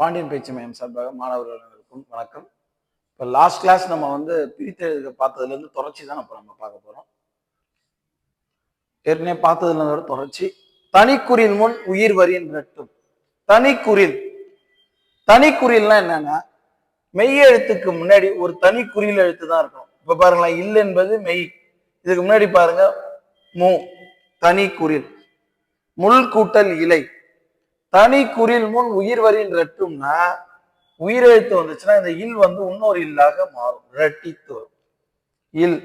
பாண்டியன் பேச்சு மையம் சார்பாக மாணவர்களுக்கும் வணக்கம். இப்போ லாஸ்ட் கிளாஸ் நம்ம வந்து பிரித்தெழுத பார்த்ததுலேருந்து தொடர்ச்சி தான் இப்போ நம்ம பார்க்க போகிறோம் ஏற்கனவே பார்த்ததுலேருந்து தொடர்ச்சி. தனிக்குறில் முன் உயிர் வரியின் ரெட்டும் தனிக்குறில் தனிக்குறில்னா என்னன்னா மெய் எழுத்துக்கு முன்னாடி ஒரு தனி குறியில் எழுத்து தான் இருக்கும். இப்போ பாருங்களேன் இல் என்பது மெய். இதுக்கு முன்னாடி பாருங்க மு. தனி குறில் முள் கூட்டல் இலை. தனி குரில் முன் உயிர் வரின் ரெட்டும்னா உயிரெழுத்து வந்துச்சுன்னா இந்த இல் வந்து இன்னொரு இல்லாக மாறும் ரெட்டித்து வரும். இல்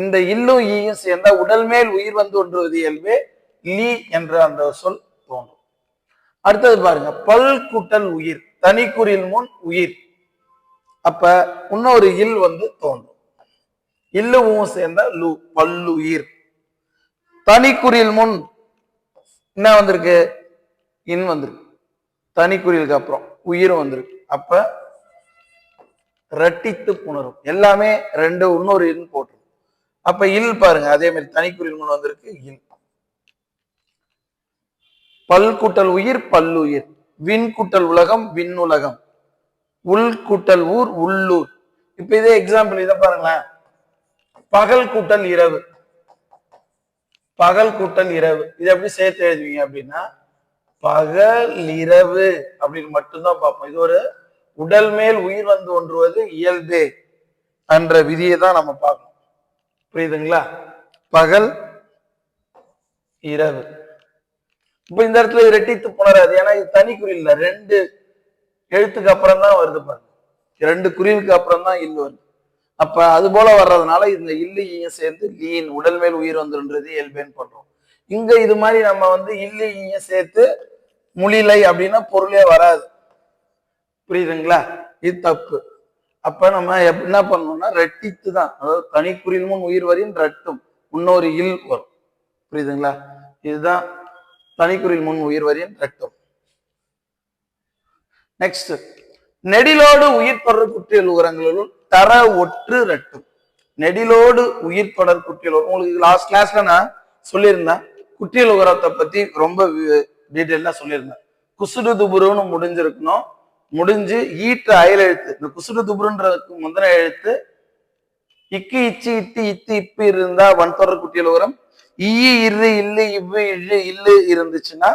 இந்த இல்லும் ஈயும் சேர்ந்தா உடல் மேல் உயிர் வந்து ஒன்றுவது இயல்பே லீ என்ற அந்த சொல் தோன்றும். அடுத்தது பாருங்க பல் குட்டல் உயிர் தனி முன் உயிர். அப்ப இன்னொரு இல் வந்து தோன்றும். இல்லுவும் சேர்ந்த லு பல்லுயிர் தனிக்குறில் முன் என்ன வந்திருக்கு? இன் வந்திருக்கு. தனிக்குறியிலுக்கு அப்புறம் உயிரும் வந்திருக்கு. அப்ப ரட்டித்து புணரும். எல்லாமே ரெண்டு இன்னொரு இன் போட்டிருக்கு. அப்ப இல் பாருங்க அதே மாதிரி தனிக்குறியில் முன் வந்திருக்கு இல் பல் கூட்டல் உயிர் பல்லுயிர். விண் கூட்டல் உலகம் விண்ணுலகம். உள் கூட்டல் ஊர் உள்ளூர். இப்ப இதே எக்ஸாம்பிள் இதை பாருங்களேன். பகல் கூட்டல் இரவு. பகல் கூட்டல் இரவு. இதை எப்படி சேர்த்து எழுதுவீங்க அப்படின்னா பகல் இரவு அப்படின்னு மட்டும்தான் பார்ப்போம். இது ஒரு உடல் மேல் உயிர் வந்து ஒன்றுவது இயல்பே என்ற விதியை தான் நம்ம பார்க்கணும். புரியுதுங்களா? பகல் இரவு. இப்ப இந்த இடத்துல இரட்டித்து ரெட்டித்து புணராது. ஏன்னா இது தனி குறில் ரெண்டு எழுத்துக்கு அப்புறம் தான் வருது பாருங்க. ரெண்டு குறிலுக்கு அப்புறம் தான் இல் வருது. அப்ப அது போல வர்றதுனால இந்த இல்லையும் சேர்ந்து லீன் உடல் மேல் உயிர் வந்துருன்றது இயல்பேன்னு பண்றோம் இங்க இது மாதிரி நம்ம வந்து இல்லையும் சேர்த்து முழிலை அப்படின்னா பொருளே வராது. புரியுதுங்களா? இது தப்பு. அப்ப நம்ம என்ன பண்ணணும்னா ரெட்டித்து தான். அதாவது தனிக்குறில் முன் உயிர் வரின் ரெட்டும் இன்னொரு இல் வரும். புரியுதுங்களா? இதுதான் தனிக்குறில் முன் உயிர் வரின் ரெட்டும். நெக்ஸ்ட் நெடிலோடு உயிர் தொடர் குற்றியல் உரங்களுள் தர ஒற்று ரெட்டும். நெடிலோடு உயிர் தொடர் குற்றியல் உங்களுக்கு லாஸ்ட் கிளாஸ்ல நான் சொல்லியிருந்தேன். குற்றியல் உரத்தை பத்தி ரொம்ப டீட்டெயிலாக சொல்லியிருந்தேன். குசுடு துபுருன்னு முடிஞ்சிருக்கணும். முடிஞ்சு ஈற்ற அயல் எழுத்து. இந்த குசுடு துபுருன்றதுக்கு முந்தின எழுத்து இக்கு இச்சி இட்டு இத்து இப்பு இருந்தா வன்தொடர் குட்டியல் உரம் ஈ இரு இல்லு இவ்வு இழு இல்லு இருந்துச்சுன்னா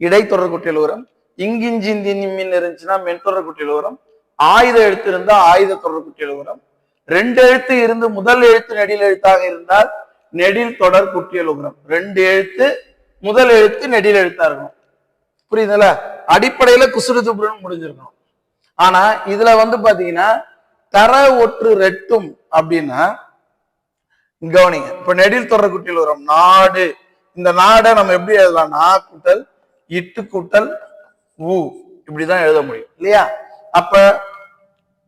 இடைத்தொடர் குட்டியல் உரம் இங்கிஞ்சிந்தி நிம்மின் இருந்துச்சுன்னா மென்தொடர் குட்டியல் உரம் ஆயுத எழுத்து இருந்தா ஆயுத தொடர் குட்டியல் உரம் ரெண்டு எழுத்து இருந்து முதல் எழுத்து நெடில் எழுத்தாக இருந்தால் நெடில் தொடர் குட்டியல் உரம் ரெண்டு எழுத்து முதல் எழுத்து நெடில் எழுத்தா இருக்கணும். புரியுதுல? அடிப்படையில குசுறு துப்புரன் முடிஞ்சிருக்கணும். ஆனா இதுல வந்து பாத்தீங்கன்னா தர ஒற்று ரெட்டும் அப்படின்னா கவனிங்க இப்ப நெடில் தொடர் குட்டியில் வரும். நாடு. இந்த நாடை நம்ம எப்படி எழுதலாம்? நா கூட்டல் இட்டு கூட்டல் ஊ இப்படிதான் எழுத முடியும். இல்லையா? அப்ப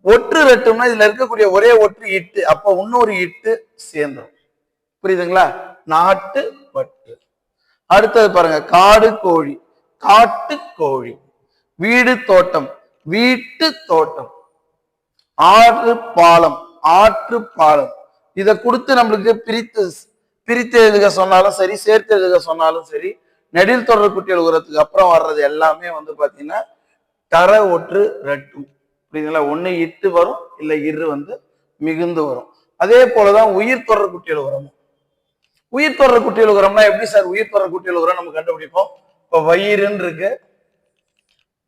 ஒற்று ரெட்டும்னா இதுல இருக்கக்கூடிய ஒரே ஒற்று இட்டு அப்ப இன்னொரு இட்டு சேர்ந்துரும். புரியுதுங்களா? நாட்டு பட்டு அடுத்தது பாருங்க காடு கோழி காட்டு கோழி வீடு தோட்டம் வீட்டு தோட்டம் ஆறு பாலம் ஆற்று பாலம். இதை கொடுத்து நம்மளுக்கு பிரித்து பிரித்து எழுதுக சொன்னாலும் சரி சேர்த்து எழுதுக சொன்னாலும் சரி நெடில் தொடர் குட்டி உரத்துக்கு அப்புறம் வர்றது எல்லாமே வந்து பார்த்தீங்கன்னா தர ஒற்று ரெட்டு புரியுதுங்களா? ஒன்று இட்டு வரும் இல்லை இரு வந்து மிகுந்து வரும். அதே போலதான் உயிர் தொடர் குட்டி உரமும் உயிர் தொடர் குட்டியல் உரம்னா எப்படி சார் உயிர் தொடர் குட்டியல் உரம் நம்ம கண்டுபிடிப்போம். இப்போ வயிறுன்னு இருக்கு.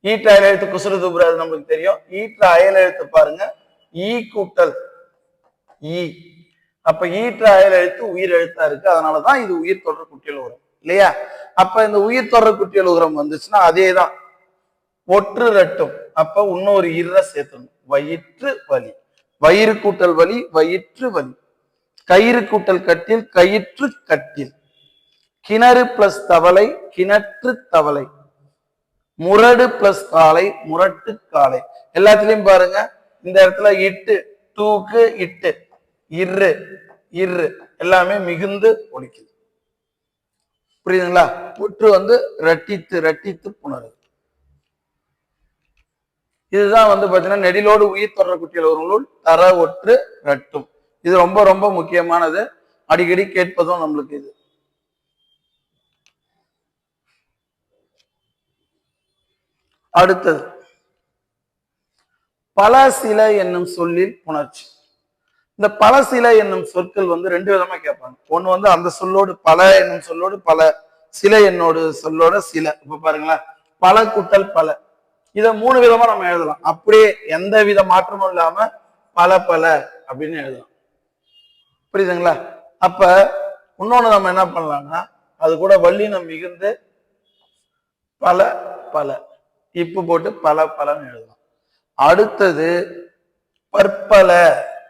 ஈட்ட அயல் எழுத்து குசுறு துப்புற அது நம்மளுக்கு தெரியும். ஈட்ட அயல் எழுத்து பாருங்க. ஈ கூட்டல். ஈ. அப்ப ஈற்ற அயல் எழுத்து உயிர் எழுத்தா இருக்கு. அதனாலதான் இது உயிர் தொடர் குட்டியல் உரம் இல்லையா? அப்ப இந்த உயிர் தொடர் குட்டியல் உரம் வந்துச்சுன்னா அதேதான். ஒற்று ரட்டும். அப்ப இன்னொரு இர சேர்த்தணும் வயிற்று வலி. வயிறு கூட்டல் வலி வயிற்று வலி. கயிறு கூட்டல் கட்டில் கயிற்று கட்டில். கிணறு பிளஸ் தவளை கிணற்று தவளை. முரடு பிளஸ் காலை முரட்டு காலை. எல்லாத்துலயும் பாருங்க இந்த இடத்துல இட்டு தூக்கு இட்டு. இரு இரு. எல்லாமே மிகுந்து ஒலிக்குது. புரியுதுங்களா? புற்று வந்து ரட்டித்து ரட்டித்து புணருது. இதுதான் வந்து பாத்தீங்கன்னா நெடிலோடு உயிர் தொடர குட்டியில் ஒரு நூல் தர ஒற்று ரட்டும் இது ரொம்ப ரொம்ப முக்கியமானது. அடிக்கடி கேட்பதும் நம்மளுக்கு இது. அடுத்தது. பல சில என்னும் சொல்லில் புணர்ச்சி. இந்த பல சில என்னும் சொற்கள் வந்து ரெண்டு விதமா கேட்பாங்க. ஒண்ணு வந்து அந்த சொல்லோடு பல என்னும் சொல்லோடு பல சில என்னோடு சொல்லோட சில. இப்ப பாருங்களேன். பல கூட்டல் பல. இதை மூணு விதமா நம்ம எழுதலாம். அப்படியே எந்த வித மாற்றமும் இல்லாம பல பல அப்படின்னு எழுதலாம். புரியுதுங்களா? அப்ப இன்னொன்னு நம்ம என்ன பண்ணலாம்னா அது கூட வள்ளினம் மிகுந்து பல பல. இப்பு போட்டு பல பலன்னு எழுதலாம். அடுத்தது பற்பல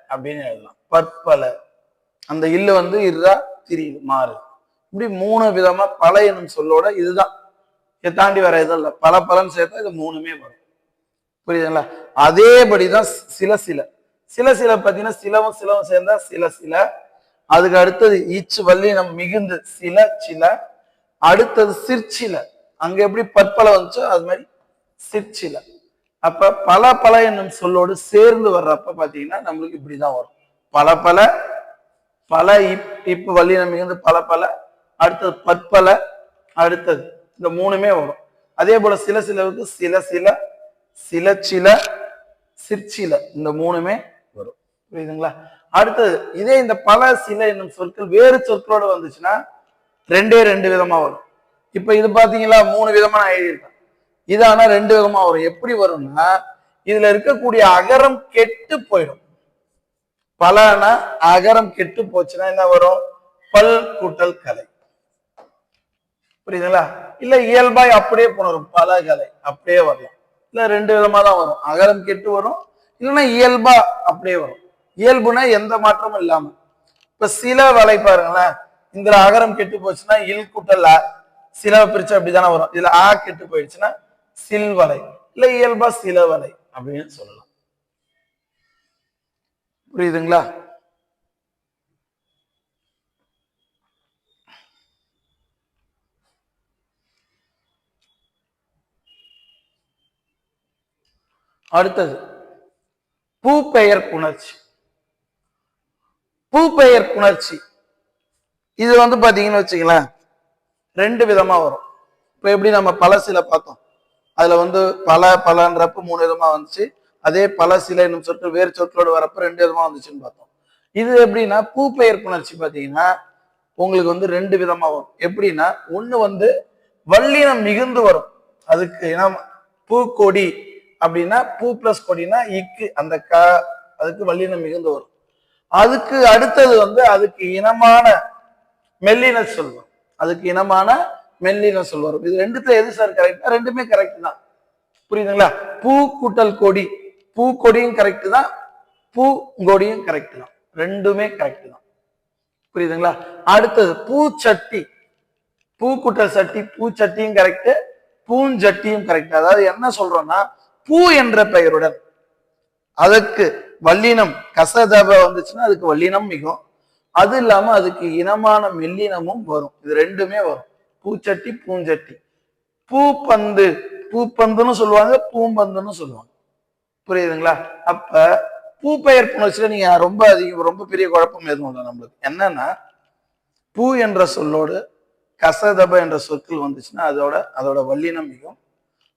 அப்படின்னு எழுதலாம். பற்பல. அந்த இல்லு வந்து இதுதா திரியுது மாறு. இப்படி மூணு விதமா பல எனும் சொல்லோட இதுதான். இதை தாண்டி வர எதுவும் இல்லை. பல பலன்னு சேர்த்தா இது மூணுமே வரும். புரியுதுங்களா? அதேபடிதான் சில சில. சில சில பார்த்தீங்கன்னா சிலவும் சிலவும் சேர்ந்தா சில சில. அதுக்கு அடுத்தது ஈச்சு வள்ளி நம்ம மிகுந்து சில சில. அடுத்தது சிற்சில. அங்க எப்படி பற்பல வந்துச்சோ அது மாதிரி சிற்சில. அப்ப பல பல என்னும் சொல்லோடு சேர்ந்து வர்றப்ப பாத்தீங்கன்னா நம்மளுக்கு இப்படிதான் வரும். பல பல பல இப் இப்பு வல்லினம் மிகுந்து பல பல. அடுத்தது பற்பல அடுத்தது இந்த மூணுமே வரும். அதே போல சில சிலவுக்கு சில சில சில சில சிற்சில. இந்த மூணுமே புரியுதுங்களா? அடுத்தது இதே இந்த பல சில என்னும் சொற்கள் வேறு சொற்களோட வந்துச்சுன்னா ரெண்டே ரெண்டு விதமா வரும். இப்ப இது பாத்தீங்களா மூணு விதமா நான் எழுதியிருக்கேன் இது ஆனா ரெண்டு விதமா வரும். எப்படி வரும்னா இதுல இருக்கக்கூடிய அகரம் கெட்டு போயிடும். பலனா அகரம் கெட்டு போச்சுன்னா என்ன வரும்? பல் கூட்டல் கலை. புரியுதுங்களா? இல்ல இயல்பாய் அப்படியே போனரும் பல கலை அப்படியே வரலாம். இல்ல ரெண்டு விதமா தான் வரும். அகரம் கெட்டு வரும். இல்லைன்னா இயல்பா அப்படியே வரும். இயல்புனா எந்த மாற்றமும் இல்லாம. இப்ப சில வலை பாருங்களேன். இந்த அகரம் கெட்டு போச்சுன்னா இல் கூட்டல் அ. சில பிரிச்சு அப்படிதானே வரும். இதுல ஆ கெட்டு போயிடுச்சுன்னா சில் வலை. இல்ல இயல்பா சில வலை அப்படின்னு சொல்லலாம். புரியுதுங்களா? அடுத்தது. பூ பெயர் புணர்ச்சி. பூப்பெயர் புணர்ச்சி இது வந்து பார்த்தீங்கன்னு வச்சுங்களேன் ரெண்டு விதமாக வரும். இப்போ எப்படி நம்ம பல சில பார்த்தோம். அதில் வந்து பல பலன்றப்ப மூணு விதமாக வந்துச்சு. அதே பல சில என்னும் சொற்கள் வேறு சொற்களோடு வரப்ப ரெண்டு விதமாக வந்துச்சுன்னு பார்த்தோம். இது எப்படின்னா பூப்பெயர் புணர்ச்சி பார்த்தீங்கன்னா உங்களுக்கு வந்து ரெண்டு விதமாக வரும். எப்படின்னா ஒன்று வந்து வல்லினம் மிகுந்து வரும். அதுக்கு ஏன்னா பூக்கொடி அப்படின்னா பூ பிளஸ் கொடினா இக்கு அந்த க அதுக்கு வல்லினம் மிகுந்து வரும். அதுக்கு அடுத்தது வந்து அதுக்கு இனமான மெல்லின சொல்வம் அதுக்கு இனமான மெல்லின சொல் இது ரெண்டுத்துல எது சார் கரெக்ட் ரெண்டுமே கரெக்ட் தான். புரியுதுங்களா? பூ கூட்டல் கொடி. பூ கொடியும் கரெக்ட் தான். பூ கொடியும் கரெக்ட் தான். ரெண்டுமே கரெக்ட் தான். புரியுதுங்களா? அடுத்தது பூச்சட்டி. பூ கூட்டல் சட்டி பூச்சட்டியும் கரெக்ட் பூஞ்சட்டியும் கரெக்ட் அதாவது என்ன சொல்றோம்னா பூ என்ற பெயருடன் அதுக்கு வல்லினம் கசதப வந்துச்சுன்னா அதுக்கு வல்லினம் மிகும் அது இல்லாம அதுக்கு இனமான மெல்லினமும் வரும். இது ரெண்டுமே வரும். பூச்சட்டி பூஞ்சட்டி. பூப்பந்து பூப்பந்துன்னு சொல்லுவாங்க பூம்பந்துன்னு சொல்லுவாங்க. புரியுதுங்களா? அப்ப பூ பெயர் புணர்ச்சியில நீங்க ரொம்ப அதிகம் ரொம்ப பெரிய குழப்பம் எதுவும் இல்லை நம்மளுக்கு. என்னன்னா பூ என்ற சொல்லோடு கசதப என்ற சொற்கள் வந்துச்சுன்னா அதோட அதோட வல்லினம் மிகும்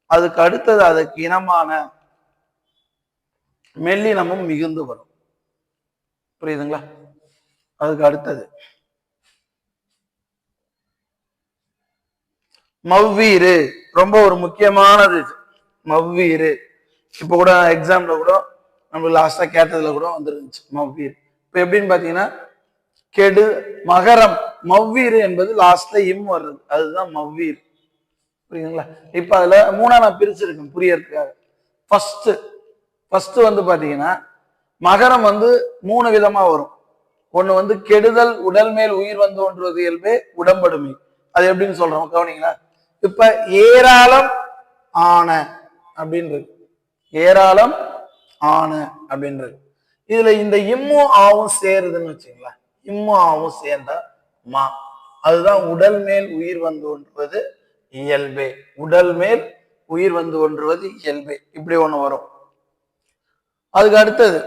அதுக்கு அடுத்தது அதுக்கு இனமான மெல்லினமும் மிகுந்து வரும். புரியுதுங்களா? அதுக்கு அடுத்தது. மவ்வீரு ரொம்ப ஒரு முக்கியமானது மவ்வீரு இப்போ கூட எக்ஸாம்ல கூட நம்ம லாஸ்டா கேட்டதுல கூட வந்துருந்துச்சு மவ்வீர் இப்போ எப்படின்னு பாத்தீங்கன்னா கெடு மகரம். மவ்வீர் என்பது லாஸ்ட்ல இம் வர்றது. அதுதான் மவ்வீர் புரியுதுங்களா? இப்ப அதுல மூணா நான் பிரிச்சிருக்கேன் புரியறதுக்காக. ஃபர்ஸ்ட் ஃபர்ஸ்ட் வந்து பார்த்தீங்கன்னா மகரம் வந்து மூணு விதமா வரும். ஒன்று வந்து கெடுதல் உடல் மேல் உயிர் வந்து ஒன்றுவது இயல்பே உடம்படுமை. அது எப்படின்னு சொல்றோம்? கவனிங்களா? இப்ப ஏராளம் ஆன அப்படின்றது. ஏராளம் ஆன அப்படின்றது. இதுல இந்த இம்மும் ஆவும் சேருதுன்னு வச்சுங்களேன். இம்மும் ஆவும் சேர்ந்தா மா. அதுதான் உடல் மேல் உயிர் வந்து ஒன்றுவது இயல்பே. உடல் மேல் உயிர் வந்து ஒன்றுவது இயல்பே. இப்படி ஒன்று வரும். அதுக்கு அடுத்தது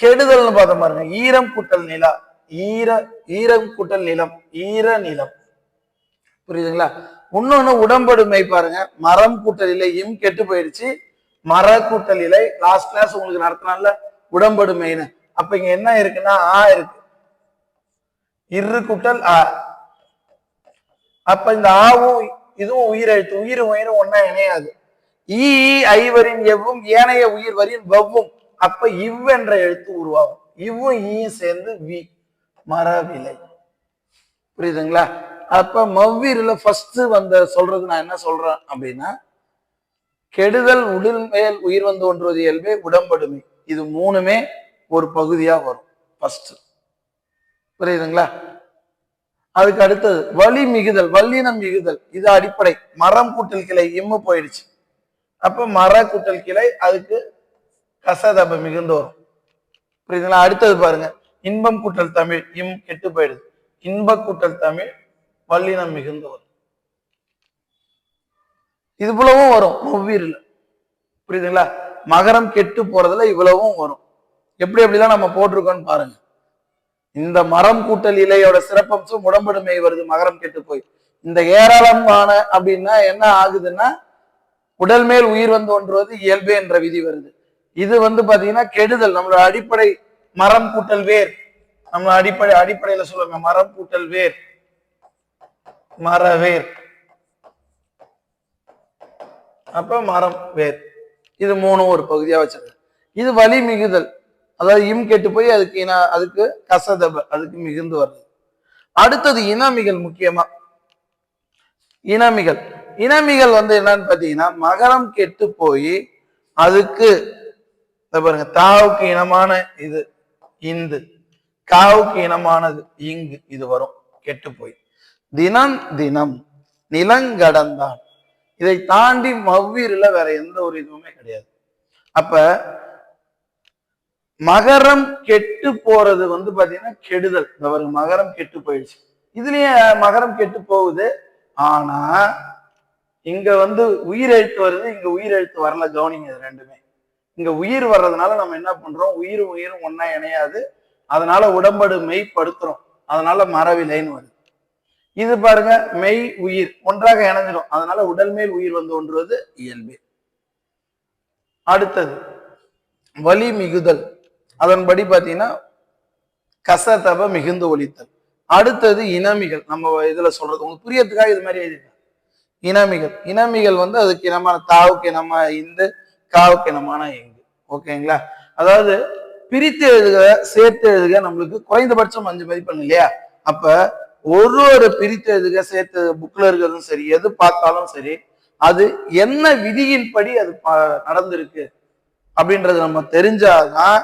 கெடுதல்னு பார்த்த பாருங்க. ஈரம் கூட்டல் நிலா ஈர ஈரம் கூட்டல் நிலம் ஈர நிலம். புரியுதுங்களா? இன்னொன்னு உடம்படுமை பாருங்க. மரம் கூட்டல் இலை இம் கெட்டு போயிடுச்சு. மர கூட்டல் இலை லாஸ்ட் கிளாஸ் உங்களுக்கு நடத்தினால உடம்படு அப்ப இங்க என்ன இருக்குன்னா ஆ இருக்கு. இரு கூட்டல் ஆ. அப்ப இந்த ஆவும் இதுவும் உயிரெழுத்து உயிர் உயிரும் ஒன்னா இணையாது. ஈ ஐவரின் எவ்வும் ஏனைய உயிர் வரின் வவ்வும். அப்ப இவ் என்ற எழுத்து உருவாகும். இவ்வும் ஈயும் சேர்ந்து வி. மரவிலை புரியுதுங்களா? அப்ப மவ்வீரில் ஃபர்ஸ்ட் வந்த சொல்றது நான் என்ன சொல்றேன் அப்படின்னா கெடுதல் உடல் மேல் உயிர் வந்து ஒன்றுவது இயல்பே உடம்படுமை. இது மூணுமே ஒரு பகுதியா வரும். ஃபர்ஸ்ட் புரியுதுங்களா? அதுக்கு அடுத்தது வலி மிகுதல் வல்லினம் மிகுதல். இது அடிப்படை. மரம் கூட்டல் கிளை இம்மு போயிடுச்சு. அப்போ மர கூட்டல் கிளை அதுக்கு கசதப மிகுந்து வரும் புரியுதுங்களா அடுத்தது பாருங்க. இன்பம் கூட்டல் தமிழ் இம் கெட்டு போயிடுது. இன்ப கூட்டல் தமிழ் வல்லினம் மிகுந்து வரும் இது போலவும் வரும் ஒவ்வீரில். புரியுதுங்களா? மகரம் கெட்டு போறதுல இவ்வளவும் வரும். எப்படி எப்படிலாம் நம்ம போட்டிருக்கோம்னு பாருங்க. இந்த மரம் கூட்டல் இலையோட சிறப்பம்சம் உடம்படுமை வருது மகரம் கெட்டு போய். இந்த ஏராளமான அப்படின்னா என்ன ஆகுதுன்னா உடல் மேல் உயிர் வந்து ஒன்றுவது இயல்பே என்ற விதி வருது. இது வந்து பாத்தீங்கன்னா கெடுதல். நம்மளோட அடிப்படை மரம் கூட்டல் வேர். நம்ம அடிப்படை அடிப்படையில சொல்லுவாங்க மரம் கூட்டல் வேர். மரவேர் அப்ப மரம் வேர். இது மூணும் ஒரு பகுதியா வச்சிருக்கேன். இது வலி மிகுதல். அதாவது இம் கெட்டு போய் அதுக்கு இன அதுக்கு கசதப அதுக்கு மிகுந்து வருது அடுத்தது இனமிகள் முக்கியமா. இனமிகள் இனமிகள் வந்து என்னன்னு பார்த்தீங்கன்னா மகரம் கெட்டு போய் அதுக்கு பாருங்க தாவுக்கு இனமான இது இந்து. காவுக்கு இனமானது இங்கு இது வரும் கெட்டு போய். தினம் தினம் நிலங்கடந்தான் இதை தாண்டி மவ்வீரில் வேற எந்த ஒரு இதுவுமே கிடையாது. அப்ப மகரம் கெட்டு போறது வந்து பாத்தீங்கன்னா கெடுதல். இந்த மகரம் கெட்டு போயிடுச்சு. இதுலயே மகரம் கெட்டு போகுது. ஆனா இங்க வந்து உயிர் எழுத்து வருது இங்க உயிர் எழுத்து வரல கவனிங்க இது ரெண்டுமே. இங்க உயிர் வர்றதுனால நம்ம என்ன பண்றோம்? உயிரும் உயிரும் ஒன்னா இணையாது. அதனால உடம்படு மெய்ப்படுத்துறோம் அதனால மரவிலைன்னு வருது. இது பாருங்க மெய் உயிர் ஒன்றாக இணைஞ்சிடும் அதனால உடல் மேல் உயிர் வந்து ஒன்றுவது இயல்பு. அடுத்தது வலி மிகுதல். அதன்படி பாத்தீங்கன்னா கசதப மிகுந்து ஒழித்தல் அடுத்தது இனமிகள். நம்ம இதுல சொல்றது உங்களுக்கு புரியத்துக்காக இது மாதிரி எழுதிருக்கேன் இனமிகள். இனமிகள் வந்து அதுக்கு இனமான தாவுக்கு இனமா இந்து காவுக்கு இனமான எங்கு ஓகேங்களா? அதாவது பிரித்து எழுதுக சேர்த்து எழுதுக நம்மளுக்கு குறைந்தபட்சம் அஞ்சு மதிப்பெண் இல்லையா? அப்ப ஒரு ஒரு பிரித்து எழுதுக சேர்த்து புக்ல இருக்கிறதும் சரி எது பார்த்தாலும் சரி அது என்ன விதியின்படி அது ப- நடந்திருக்கு அப்படின்றது நம்ம தெரிஞ்சாதான்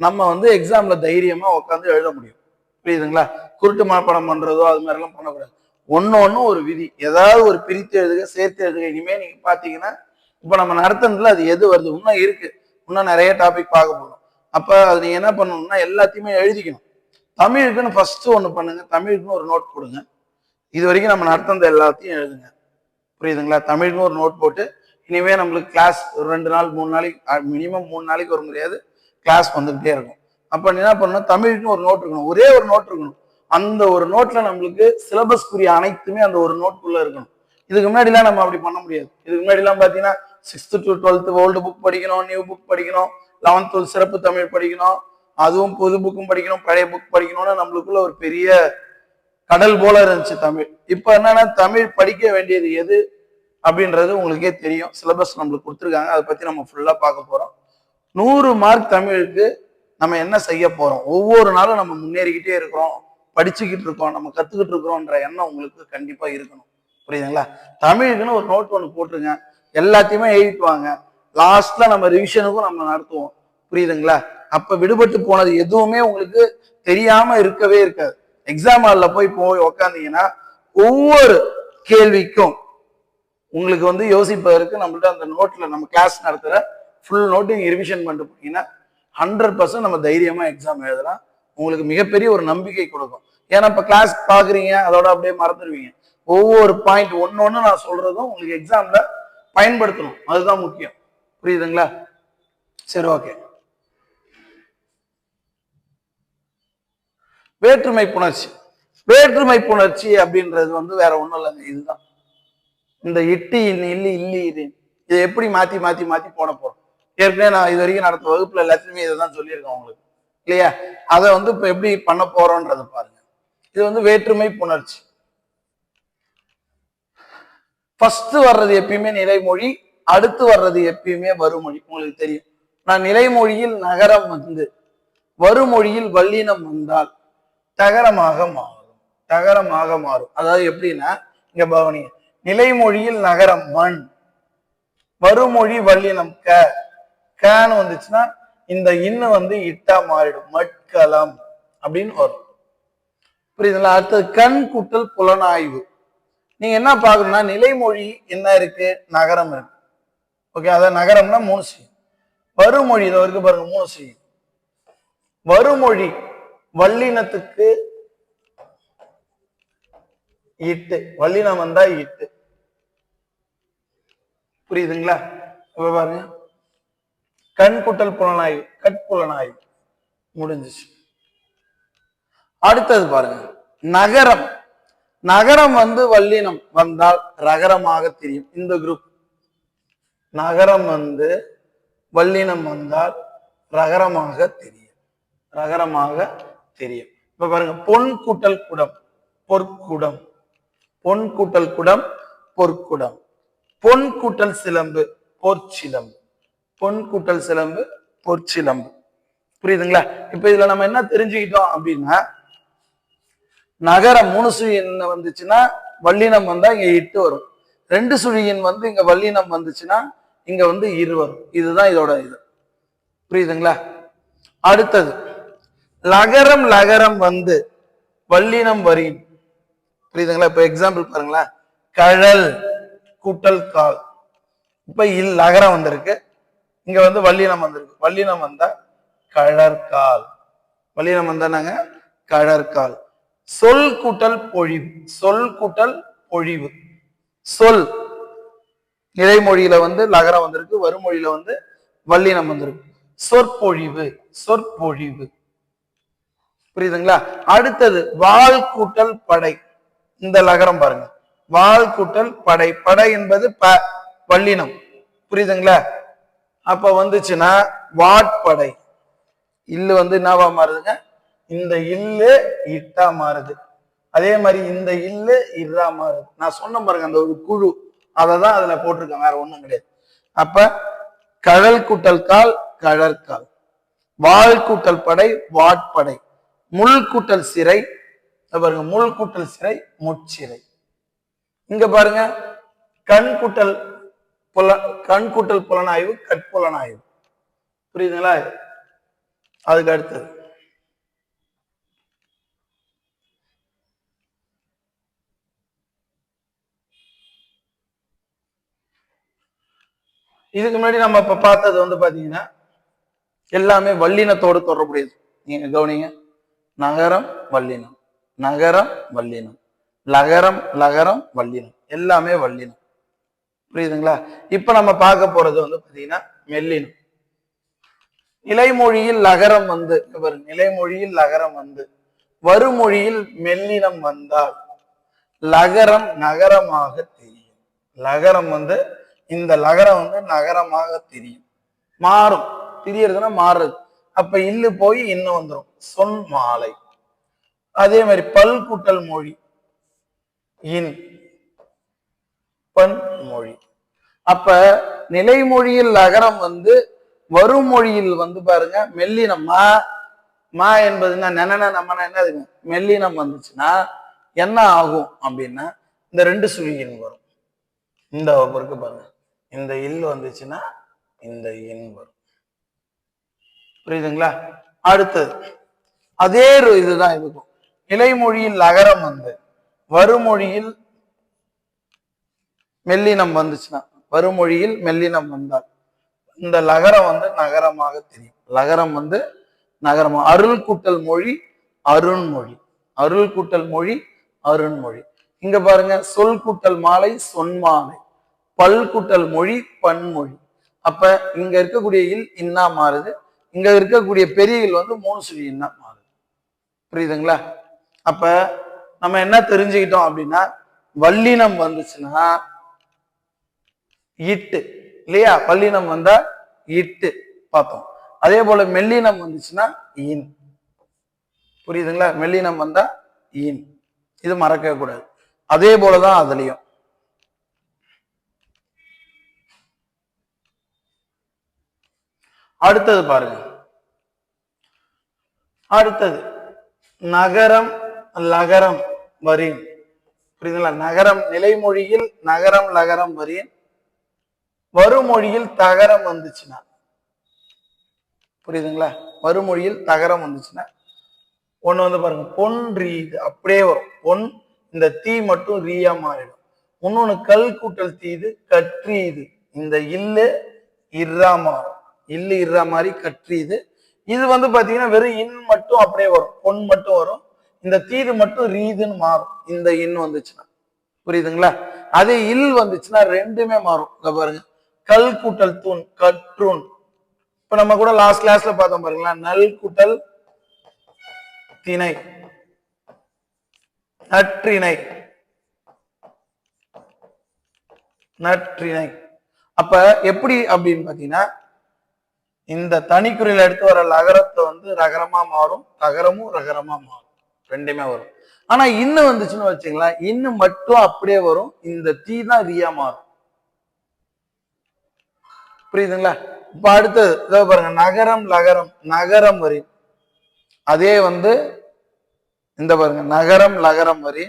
நம்ம வந்து எக்ஸாம்ல தைரியமா உட்காந்து எழுத முடியும். புரியுதுங்களா? குருட்டு மனப்பாடம் பண்றதோ அது மாதிரி எல்லாம் பண்ணக்கூடாது. ஒன்று ஒன்று ஒரு விதி. ஏதாவது ஒரு பிரித்து எழுதுக சேர்த்து எழுதுக. இனிமே நீங்க பாத்தீங்கன்னா இப்ப நம்ம நடத்துனதுல அது எது வருது? இன்னும் இருக்கு. இன்னும் நிறைய டாபிக் பார்க்க போறோம். அப்ப அது நீங்கள் என்ன பண்ணணும்னா எல்லாத்தையுமே எழுதிக்கணும். தமிழுக்குன்னு ஃபர்ஸ்ட் ஒண்ணு பண்ணுங்க. தமிழுக்குன்னு ஒரு நோட் கொடுங்க இது வரைக்கும் நம்ம நடத்துனது எல்லாத்தையும் எழுதுங்க. புரியுதுங்களா? தமிழுக்குன்னு ஒரு நோட் போட்டு இனிமே நம்மளுக்கு கிளாஸ் ஒரு ரெண்டு நாள் மூணு நாளைக்கு மினிமம் மூணு நாளைக்கு ஒரு முறையாவது கிளாஸ் வந்துகிட்டே இருக்கும். அப்ப நீ என்ன பண்ணணும்? தமிழுக்குன்னு ஒரு நோட் இருக்கணும். ஒரே ஒரு நோட் இருக்கணும். அந்த ஒரு நோட்ல நம்மளுக்கு சிலபஸ்க்குரிய அனைத்துமே அந்த ஒரு நோட்குள்ள இருக்கணும். இதுக்கு முன்னாடிலாம் நம்ம அப்படி பண்ண முடியாது. இதுக்கு முன்னாடிலாம் பாத்தீங்கன்னா sixth to twelfth old book படிக்கணும் நியூ புக் படிக்கணும் லெவன்த் டுவெல்த் சிறப்பு தமிழ் படிக்கணும் அதுவும் புது புக்கும் படிக்கணும் பழைய புக் படிக்கணும்னு நம்மளுக்குள்ள ஒரு பெரிய கடல் போல இருந்துச்சு தமிழ். இப்ப என்னன்னா தமிழ் படிக்க வேண்டியது எது அப்படின்றது உங்களுக்கே தெரியும். சிலபஸ் நம்மளுக்கு கொடுத்துருக்காங்க. அதை பத்தி நம்ம ஃபுல்லா பார்க்க போறோம். நூறு மார்க் தமிழுக்கு நம்ம என்ன செய்ய போறோம்? ஒவ்வொரு நாளும் நம்ம முன்னேறிக்கிட்டே இருக்கிறோம். படிச்சுக்கிட்டு இருக்கோம் நம்ம கத்துக்கிட்டு இருக்கிறோம்ன்ற எண்ணம் உங்களுக்கு கண்டிப்பா இருக்கணும். புரியுதுங்களா? தமிழுக்குன்னு ஒரு நோட் ஒன்று போட்டுருங்க. எல்லாத்தையுமே எழுதிட்டு வாங்க. லாஸ்ட்ல நம்ம ரிவிஷனுக்கும் நம்ம நடத்துவோம். புரியுதுங்களா? அப்ப விடுபட்டு போனது எதுவுமே உங்களுக்கு தெரியாம இருக்கவே இருக்காது. எக்ஸாம் ஹால்ல போய் போய் உக்காந்தீங்கன்னா ஒவ்வொரு கேள்விக்கும் உங்களுக்கு வந்து யோசிப்பதற்கு நம்மள்ட்ட அந்த நோட்ல நம்ம கிளாஸ் நடத்துற ஃபுல் நோட்டு நீங்கள் ரிவிஷன் பண்ணிட்டு போனீங்கன்னா ஹண்ட்ரட் பர்சன்ட் நம்ம தைரியமா எக்ஸாம் எழுதலாம். உங்களுக்கு மிகப்பெரிய ஒரு நம்பிக்கை கொடுக்கும். ஏன்னா இப்போ கிளாஸ் பார்க்குறீங்க அதோட அப்படியே மறந்துடுவீங்க. ஒவ்வொரு பாயிண்ட் ஒன்று ஒன்று நான் சொல்கிறதும் உங்களுக்கு எக்ஸாமில் பயன்படுத்தணும். அதுதான் முக்கியம். புரியுதுங்களா? சரி ஓகே வேற்றுமை புணர்ச்சி. வேற்றுமை புணர்ச்சி அப்படின்றது வந்து வேற ஒன்றும் இல்லைங்க. இதுதான். இந்த இட்டி இல்லி இல்லி இல்லி இது. இதை எப்படி மாற்றி மாற்றி மாற்றி போட போகிறோம் ஏற்கனவே நான் இது வரைக்கும் நடத்த வகுப்பில் எல்லாத்துலேயுமே இதை தான் சொல்லியிருக்கேன் உங்களுக்கு. இல்லையா? அதை வந்து இப்போ எப்படி பண்ண போறோன்றதை பாருங்க. இது வந்து வேற்றுமை புணர்ச்சி. ஃபர்ஸ்ட் வர்றது எப்பயுமே நிலைமொழி அடுத்து வர்றது எப்பயுமே வருமொழி உங்களுக்கு தெரியும். நான் நிலைமொழியில் நகரம் வந்து வருமொழியில் வல்லினம் வந்தால் தகரமாக மாறும். தகரமாக மாறும். அதாவது எப்படின்னா இங்க பவனிங்க நிலைமொழியில் நகரம் மண் வருமொழி வல்லினம் க. கன்னு வந்துச்சுன்னா இந்த இன்னு வந்து இட்டா மாறிடும். மட்கலம் அப்படின்னு வரும். புரியுதுங்களா? அடுத்தது கண் கூட்டல் புலனாய்வு. நீங்க என்ன பார்க்கணும்னா நிலைமொழி என்ன இருக்கு? நகரம் இருக்கு. ஓகே அதான் நகரம்னா மூணு செய்யும். வருமொழி இதை வரைக்கும் பாருங்க மூணு செய்யும். வருமொழி வல்லினத்துக்கு இட்டு. வல்லினம் வந்தா இட்டு. புரியுதுங்களா? இப்ப பாருங்க. கண் குட்டல் புலனாய்வு கட்புலனாய்வு முடிஞ்சிச்சு. அடுத்தது பாருங்க. நகரம். நகரம் வந்து வல்லினம். வந்தால் ரகரமாக தெரியும். இந்த குரூப் நகரம் வந்து வல்லினம் வந்தால் ரகரமாக தெரியும். ரகரமாக தெரியும். இப்ப பாருங்க. பொன் கூட்டல் குடம். பொற்குடம் பொன் கூட்டல் குடம் பொற்குடம் பொன் கூட்டல் சிலம்பு பொற்சிலம்பு. பொன் கூட்டல் சிலம்பு பொற்சிலம்பு. புரியுதுங்களா? இப்ப இதுல நம்ம என்ன தெரிஞ்சுக்கிட்டோம் அப்படின்னா நகரம் மூணு சுழியன் வந்துச்சுன்னா வல்லினம் வந்தா இங்க இட்டு வரும். ரெண்டு சுழியின் வந்து இங்க வல்லினம் வந்துச்சுன்னா இங்க வந்து இரு வரும். இதுதான் இதோட இது. புரியுதுங்களா? அடுத்தது லகரம் லகரம் வந்து வல்லினம் வரின் புரியுதுங்களா? இப்ப எக்ஸாம்பிள் பாருங்களேன். கழல் கூட்டல் கால். இப்ப இல் லகரம் வந்திருக்கு. இங்க வந்து வல்லினம் வந்திருக்கு. வல்லினம் வந்தா கழற்கால். வல்லினம் வந்தாங்க கழற்கால். சொல் கூட்டல் பொழிவு. சொல் கூட்டல் பொழிவு. சொல். நிலைமொழியில வந்து லகரம் வந்திருக்கு. வருமொழியில வந்து வல்லினம் வந்திருக்கு. சொற்பொழிவு. சொற்பொழிவு. புரியுதுங்களா? அடுத்தது வால் கூட்டல் படை. இந்த லகரம் பாருங்க. வால் கூட்டல் படை. படை என்பது ப வல்லினம் புரியுதுங்களா? அப்ப வந்துச்சுன்னா வாட்படை. இல்லு வந்து என்னவா மாறுதுங்க? இந்த இல்லு இட்டா மாறுது. அதே மாதிரி இந்த இல்லு இர்ரா மாறுது. நான் சொன்ன பாருங்க அந்த ஒரு குழு. அதை தான் அதுல போட்டிருக்கேன் வேற ஒண்ணும் கிடையாது. அப்ப கழல் கூட்டல் கால் கழற்கால் வாள் கூட்டல் படை வாட்படை முள் கூட்டல் சிறை. பாருங்க முள் கூட்டல் சிறை முச்சிறை இங்க பாருங்க கண் கூட்டல் புல கண் கூட்டல் புலனாய்வு கற்புலனாய்வு புரியுதுங்களா? அதுக்கு அடுத்தது. இதுக்கு முன்னாடி நம்ம இப்ப பார்த்தது வந்து பாத்தீங்கன்னா எல்லாமே வல்லினத்தோடு தொடர்புடையது. நீங்க கவனிங்க. நகரம் வல்லினம். நகரம் வல்லினம். லகரம் லகரம் வல்லினம். எல்லாமே வல்லினம். புரியுதுங்களா? இப்ப நம்ம பார்க்க போறது வந்து பாத்தீங்கன்னா மெல்லினம். நிலைமொழியில் லகரம் வந்து இவர் நிலைமொழியில் லகரம் வந்து வருமொழியில் மெல்லினம் வந்தால் லகரம் நகரமாக தெரியும். லகரம் வந்து இந்த லகரம் வந்து நகரமாக தெரியும். மாறும். தெரியறதுன்னா மாறுறது. அப்ப இல்லு போய் இன்னும் வந்துடும் சொன் மாலை அதே மாதிரி பல்குட்டல் மொழி. இன். பன் மொழி அப்ப நிலைமொழியில் அகரம் வந்து வருமொழியில் வந்து பாருங்க மெல்லினம் மா மா என்பதுன்னா நெனன நம்மனா என்னதுங்க? மெல்லினம் வந்துச்சுன்னா என்ன ஆகும் அப்படின்னா இந்த ரெண்டு சுழியின் வரும். இந்த இருக்கு பாருங்க. இந்த இல் வந்துச்சுன்னா இந்த இன் வரும். புரியுதுங்களா? அடுத்தது அதே ஒரு இதுதான் இருக்கும். நிலைமொழியில் அகரம் வந்து வருமொழியில் மெல்லினம் வந்துச்சுன்னா வருமொழியில் மெல்லினம் வந்தால் இந்த லகரம் வந்து நகரமாக தெரியும். லகரம் வந்து நகரமாக அருள் கூட்டல் மொழி அருண்மொழி அருள் கூட்டல் மொழி அருண்மொழி இங்க பாருங்க சொல் கூட்டல் மாலை சொன்மாலை பல் கூட்டல் மொழி பன்மொழி அப்ப இங்க இருக்கக்கூடிய இல் இன்னா மாறுது? இங்க இருக்கக்கூடிய பெரிய இல் வந்து மூணு சுழி இன்னா மாறுது. புரியுதுங்களா? அப்ப நம்ம என்ன தெரிஞ்சுக்கிட்டோம் அப்படின்னா வல்லினம் வந்துச்சுன்னா இட்டு இல்லையா? பல்லினம் வந்தா இட்டு பார்த்தோம். அதே போல மெல்லினம் வந்துச்சுன்னா ஈன் புரியுதுங்களா? மெல்லினம் வந்தா ஈன் இது மறக்கவே கூடாது. அதே போலதான் அதுலயும். அடுத்தது பாருங்க. அடுத்தது. நகரம் லகரம் வரின். புரியுதுங்களா? நகரம் நிலைமொழியில் நகரம் லகரம் வரின். வருமொழியில் தகரம் வந்துச்சுன்னா. புரியுதுங்களா? வருமொழியில் தகரம் வந்துச்சுன்னா. ஒன்று வந்து பாருங்க பொன் ரீ அப்படியே வரும். பொன் இந்த தீ மட்டும் ரீயா மாறிடும். இன்னொன்று கல் கூட்டல் தீது கற்றீது இந்த இல்லு இர்ரா மாறும். இல்லு இர்ரா மாதிரி கற்றீது இது. வந்து பார்த்தீங்கன்னா வெறும் இன் மட்டும் அப்படியே வரும். பொன் மட்டும் வரும். இந்த தீது மட்டும் ரீதுன்னு மாறும். இந்த இன் வந்துச்சுன்னா. புரியுதுங்களா? அதே இல் வந்துச்சுன்னா ரெண்டுமே மாறும். இங்க பாருங்க. கல் கூட்டல் தூண் கற்றூன் இப்ப நம்ம கூட லாஸ்ட் கிளாஸ்ல பார்த்தோம் பாருங்களா நல் கூட்டல் திணை. நற்றிணை. நற்றிணை. அப்ப எப்படி அப்படின்னு பாத்தீங்கன்னா இந்த தனிக்குறியில எடுத்து வர லகரத்தை வந்து ரகரமா மாறும் தகரமும் ரகரமா மாறும். ரெண்டுமே வரும். ஆனா இன்னும் வந்துச்சுன்னு வச்சுங்களேன் இன்னும் மட்டும் அப்படியே வரும். இந்த தீ தான் ரியா மாறும். புரியுதுங்களா? இப்ப அடுத்தது இதோ பாருங்க நகரம் லகரம் நகரம் வரி. அதே வந்து இந்த பாருங்க நகரம் லகரம் வரி.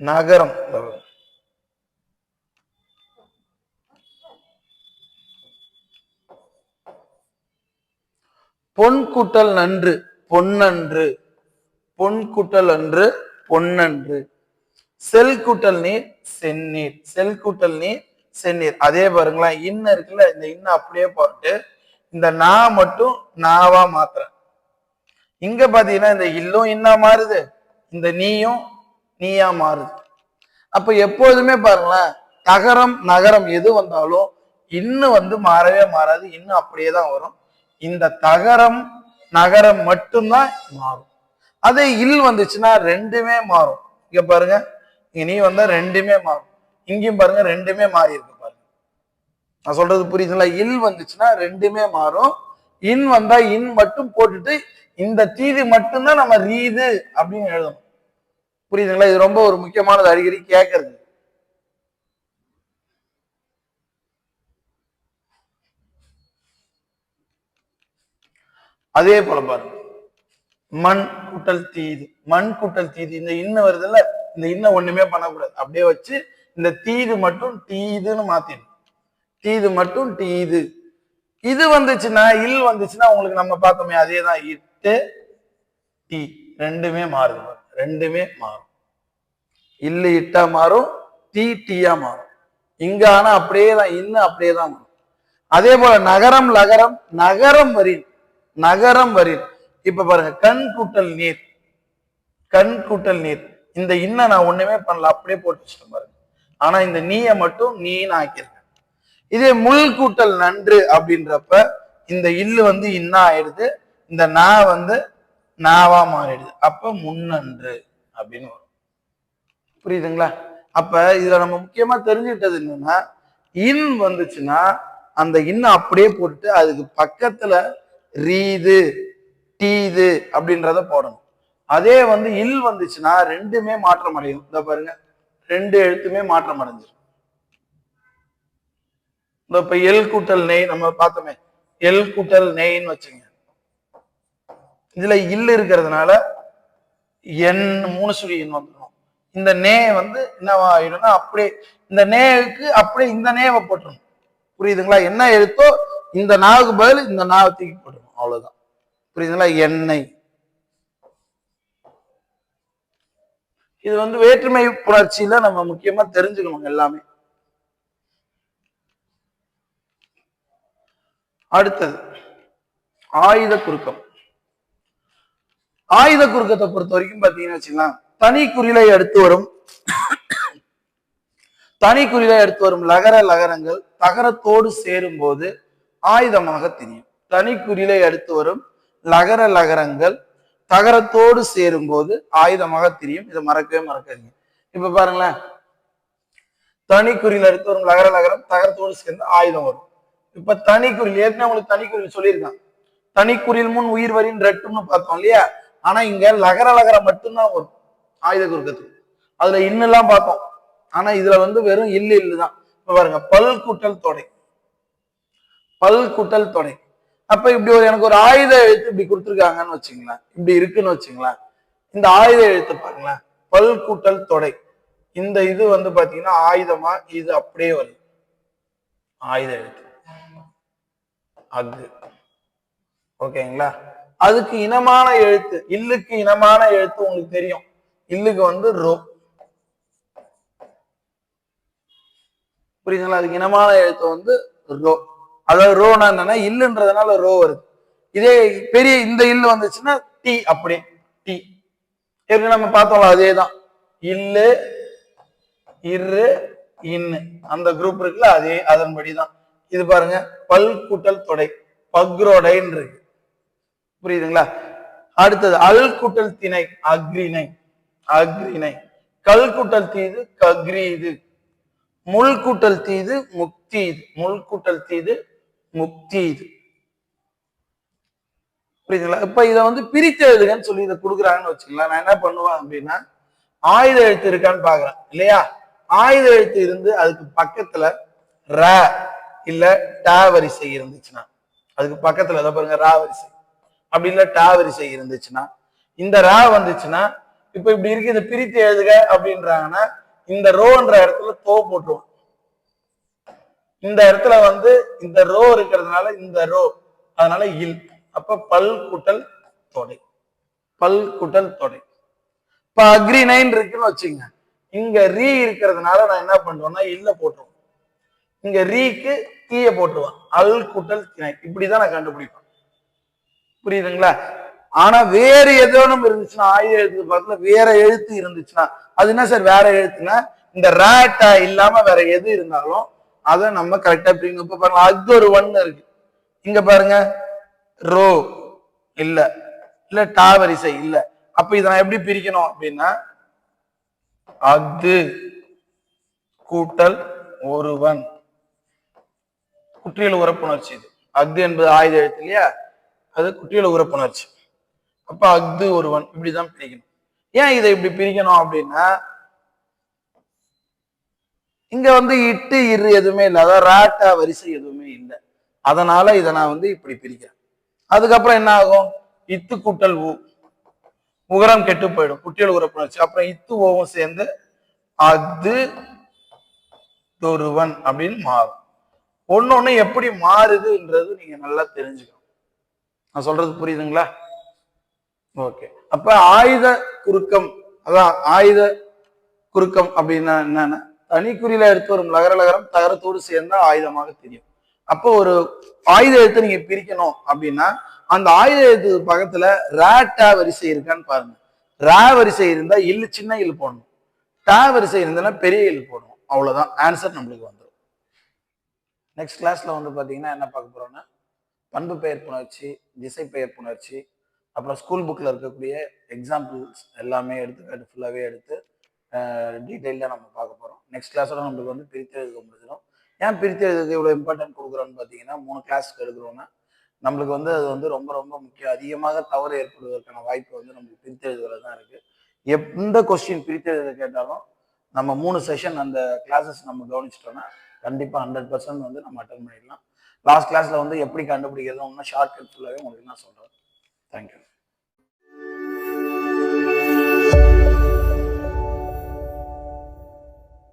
நகரம். பொன் கூட்டல் நன்று பொன்னன்று பொன் கூட்டல் அன்று பொன்னன்று செல் கூட்டல் நீர் செந்நீர் செல் கூட்டல் நீர் செந்நீர். அதே பாருங்களேன் இன்ன இருக்குல்ல இந்த இன்ன அப்படியே போட்டு இந்த நா மட்டும் நாவா மாத்துறேன். இங்க பாத்தீங்கன்னா இந்த இல்லும் இன்னா மாறுது இந்த நீயும் நீயா மாறுது. அப்ப எப்போதுமே பாருங்களேன் தகரம் நகரம் எது வந்தாலும் இன்னும் வந்து மாறவே மாறாது இன்னும் அப்படியே தான் வரும். இந்த தகரம் நகரம் மட்டும்தான் மாறும். அதே இல் வந்துச்சுன்னா ரெண்டுமே மாறும். இங்க பாருங்க இங்க நீ வந்தா ரெண்டுமே மாறும். இங்கேயும் பாருங்க ரெண்டுமே மாறி இருக்கு பாருங்க. நான் சொல்றது புரியுதுங்களா? இல் வந்துச்சுன்னா ரெண்டுமே மாறும். இன் வந்தா இன் மட்டும் போட்டுட்டு இந்த தீதி மட்டும்தான் நம்ம ரீது அப்படின்னு எழுதணும். புரியுதுங்களா? இது ரொம்ப ஒரு முக்கியமானது அடிக்கடி கேட்கறது. அதே போல பாருங்க. மண் குட்டல் தீது. மண் குட்டல் தீது. இந்த இன்ன வருதுல்ல? இந்த இன்ன ஒண்ணுமே பண்ணக்கூடாது. அப்படியே வச்சு இந்த தீது மட்டும் டீதுன்னு மாத்திடும் தீது மட்டும் டீது இது வந்துச்சுன்னா இல் வந்துச்சுன்னா உங்களுக்கு நம்ம பார்த்தோமே அதே தான் இட்டு டீ ரெண்டுமே மாறுது. ரெண்டுமே மாறும். இல்லு இட்டா மாறும் டீ டீயா மாறும். இங்க ஆனா அப்படியே தான் இன்னும் அப்படியே தான் மாறும். அதே போல நகரம் லகரம் நகரம் வரின் நகரம் வரின். இப்ப பாருங்க கண் கூட்டல் நீர். கண் கூட்டல் நீர். இந்த இன்ன நான் ஒண்ணுமே பண்ணல அப்படியே போட்டு வச்சுட்டேன் பாருங்க. ஆனா இந்த நீய மட்டும் நீன்னு ஆக்கியிருக்க இதே முள் கூட்டல் நன்று அப்படின்றப்ப இந்த இல்லு வந்து இன்னா ஆயிடுது இந்த நா வந்து நாவா மாறிடுது. அப்ப முன்னன்று அப்படின்னு வரும். புரியுதுங்களா? அப்ப இதுல நம்ம முக்கியமா தெரிஞ்சுக்கிட்டது என்னன்னா இன் வந்துச்சுன்னா அந்த இன்ன அப்படியே போட்டுட்டு அதுக்கு பக்கத்துல ரீது டீது அப்படின்றத போடணும். அதே வந்து இல் வந்துச்சுன்னா ரெண்டுமே மாற்றம் அடையும். இந்த பாருங்க. ரெண்டு எழுத்துமே மாற்றம் அடைஞ்சிடும் இந்த இப்ப எல் கூட்டல் நெய் நம்ம பார்த்தோமே எல் கூட்டல் நெய்ன்னு வச்சுங்க. இதுல இல் இருக்கிறதுனால என் மூணு சுழி எண் வந்துடும் இந்த நே வந்து என்னவாயிடும்னா அப்படியே இந்த நேவுக்கு அப்படியே இந்த நேவை போட்டுரும். புரியுதுங்களா? என்ன எழுத்தோ இந்த நாவுக்கு பதில் இந்த நாவை தூக்கி போட்டுரும். அவ்வளவுதான். புரியுதுங்களா? எண்ணெய். இது வந்து வேற்றுமை புணர்ச்சியில நம்ம முக்கியமா தெரிஞ்சுக்கணும் எல்லாமே. அடுத்தது ஆயுத குறுக்கம். ஆயுத குறுக்கத்தை பொறுத்த வரைக்கும் பாத்தீங்கன்னா வச்சுக்கலாம் தனி குறிலை அடுத்து வரும். தனி குறிலை அடுத்து வரும் லகர லகரங்கள் தகரத்தோடு சேரும் போது ஆயுதமாக தெரியும். தனி குறிலை அடுத்து வரும் லகர லகரங்கள் தகரத்தோடு சேரும் போது ஆயுதமாக தெரியும். இதை மறக்கவே மறக்காதீங்க. இப்ப பாருங்களேன். தனிக்குறியில் குறியில் ஒரு வரும் லகர லகரம் தகரத்தோடு சேர்ந்து ஆயுதம் வரும். இப்ப தனிக்குறியில் ஏற்கனவே உங்களுக்கு தனிக்குறியில் சொல்லியிருக்கான். தனிக்குறியில் முன் உயிர் வரின் ரெட்டும்னு பார்த்தோம் இல்லையா? ஆனா இங்க லகர லகரம் மட்டும்தான் வரும். ஆயுத குறுக்கத்துக்கு அதுல இன்னெல்லாம் பார்த்தோம். ஆனா இதுல வந்து வெறும் இல்லு இல்லு தான் இப்ப பாருங்க பல் குட்டல் தொடை. பல் குட்டல் தொடை. அப்ப இப்படி ஒரு எனக்கு ஒரு ஆயுத எழுத்து இப்படி கொடுத்துருக்காங்கன்னு வச்சுங்களேன். இப்படி இருக்குன்னு வச்சுங்களேன். இந்த ஆயுத எழுத்து பாருங்களேன். பல் கூட்டல் தொடை. இந்த இது வந்து பாத்தீங்கன்னா ஆயுதமா? இது அப்படியே வருது ஆயுத எழுத்து. அது. ஓகேங்களா? அதுக்கு இனமான எழுத்து. இல்லுக்கு இனமான எழுத்து உங்களுக்கு தெரியும். இல்லுக்கு வந்து ரோ. புரியுதுங்களா? அதுக்கு இனமான எழுத்து வந்து ரோ. அதாவது ரோனா என்னன்னா இல்லுன்றதுனால ரோ வருது. இதே பெரிய இந்த இல்லு வந்துச்சுன்னா டி அப்படி டி. ஏற்கனவே நம்ம பார்த்தோம்ல அதே தான் இல்லு இரு இன்னு. அந்த குரூப் இருக்குல்ல அதே அதன்படி தான் இது பாருங்க பல் கூட்டல் தொடை பக்ரோடைன்னு இருக்கு புரியுதுங்களா? அடுத்தது அல் கூட்டல் திணை அக்ரிணை அக்ரிணை. கல் கூட்டல் தீது இது முள் கூட்டல் தீது இது முள் கூட்டல் தீது முக்தீது புரியுதுங்களா? இப்ப இதை வந்து பிரித்து எழுதுகன்னு சொல்லி இதை கொடுக்குறாங்கன்னு வச்சுக்கலாம் நான் என்ன பண்ணுவேன் அப்படின்னா ஆயுத எழுத்து இருக்கான்னு பாக்குறேன் இல்லையா? ஆயுத எழுத்து இருந்து அதுக்கு பக்கத்துல ர இல்ல டா வரிசை இருந்துச்சுன்னா அதுக்கு பக்கத்துல இதை பாருங்க ரா வரிசை. அப்படி இல்ல டா வரிசை இருந்துச்சுன்னா இந்த ரா வந்துச்சுன்னா இப்ப இப்படி இருக்கு இதை பிரித்து எழுதுக அப்படின்றாங்கன்னா இந்த ரோன்ற இடத்துல தோ போட்டுருவோம். இந்த இடத்துல வந்து இந்த ரோ இருக்கிறதுனால இந்த ரோ அதனால இல். அப்ப பல் கூட்டல் தொடை. பல் கூட்டல் தொடை. இப்ப அக்ரி நைன் இருக்குன்னு வச்சுங்க. இங்க ரீ இருக்கிறதுனால நான் என்ன பண்ணுவேன்னா இல்ல போட்டுருவோம் இங்க ரீக்கு தீய போட்டுருவான். அல் குட்டல் திணை இப்படிதான் நான் கண்டுபிடிப்பேன். புரியுதுங்களா? ஆனா வேறு எதோனும் இருந்துச்சுன்னா ஆயுத எழுத்து பக்கத்துல வேற எழுத்து இருந்துச்சுன்னா அது என்ன சார் வேற எழுத்துனா இந்த ரேட்டா இல்லாம வேற எது இருந்தாலும் அதை நம்ம கரெக்டா பிரிங்க. இப்ப பாருங்க அது ஒரு ஒன்னு இருக்கு. இங்க பாருங்க ரோ இல்ல இல்ல டா வரிசை இல்ல. அப்ப இதை நான் எப்படி பிரிக்கணும் அப்படின்னா அது கூட்டல் ஒருவன் குற்றியல் உறப்புணர்ச்சி இது. அஃது என்பது ஆயுத எழுத்து இல்லையா? அது குற்றியல் உறப்புணர்ச்சி. அப்ப அஃது ஒருவன் இப்படிதான் பிரிக்கணும். ஏன் இதை இப்படி பிரிக்கணும் அப்படின்னா இங்க வந்து இட்டு இரு எதுவுமே இல்லை. அதாவது ராட்டா வரிசை எதுவுமே இல்லை. அதனால இதை நான் வந்து இப்படி பிரிக்கிறேன். அதுக்கப்புறம் என்ன ஆகும்? இத்து கூட்டல் ஊ உகரம் கெட்டு போயிடும். குட்டியல் உறப்புணர்ச்சி அப்புறம் இத்து ஓவும் சேர்ந்து அது தொருவன் அப்படின்னு மாறும். ஒன்னொன்னு எப்படி மாறுதுன்றது நீங்க நல்லா தெரிஞ்சுக்கணும். நான் சொல்றது புரியுதுங்களா? ஓகே. அப்ப ஆயுத குறுக்கம் அதான் ஆயுத குறுக்கம் அப்படின்னா என்னன்னா? தனிக்குறியில எடுத்து வரும் லகர லகரம் தகரத்தோடு சேர்ந்தா ஆயுதமாக தெரியும். அப்போ ஒரு ஆயுத எழுத்து நீங்க பிரிக்கணும் அப்படின்னா அந்த ஆயுத எழுத்து பக்கத்துல டே வரிசை இருக்கான்னு பாருங்க. ரே வரிசை இருந்தா இல்லு சின்ன இல் போடணும். டே வரிசை இருந்ததுன்னா பெரிய இல் போடணும். அவ்வளவுதான். ஆன்சர் நம்மளுக்கு வந்துடும் நெக்ஸ்ட் கிளாஸ்ல வந்து பாத்தீங்கன்னா என்ன பார்க்க போறோம்னா பண்பு பெயர் புணர்ச்சி திசை பெயர் புணர்ச்சி அப்புறம் ஸ்கூல் புக்கில் இருக்கக்கூடிய எக்ஸாம்பிள்ஸ் எல்லாமே எடுத்துக்காட்டு ஃபுல்லாகவே எடுத்து டீட்டெயிலாக நம்ம பார்க்க போகிறோம் நெக்ஸ்ட் கிளாஸோட நம்மளுக்கு வந்து பிரித்து எழுத முடிஞ்சிடும். ஏன் பிரித்து எழுதுக்கு இவ்வளோ இம்பார்ட்டன்ட் கொடுக்குறோன்னு பார்த்தீங்கன்னா மூணு கிளாஸ்க்கு எடுக்கிறோன்னா நம்மளுக்கு வந்து அது வந்து ரொம்ப ரொம்ப முக்கியம். அதிகமாக தவறு ஏற்படுவதற்கான வாய்ப்பு வந்து நம்மளுக்கு பிரித்து எழுதுகிறது தான் இருக்குது எந்த கொஸ்டின் பிரித்து எழுத கேட்டாலும் நம்ம மூணு செஷன் அந்த கிளாஸஸ் நம்ம கவனிச்சிட்டோம்னா கண்டிப்பாக ஹண்ட்ரட் பர்சன்ட் வந்து நம்ம அட்டன் பண்ணிடலாம். லாஸ்ட் கிளாஸில் வந்து எப்படி கண்டுபிடிக்கிறது ஒன்றும் ஷார்ட் கட் ஃபுல்லாகவே உங்களுக்கு நான் சொல்கிறேன் தேங்க்யூ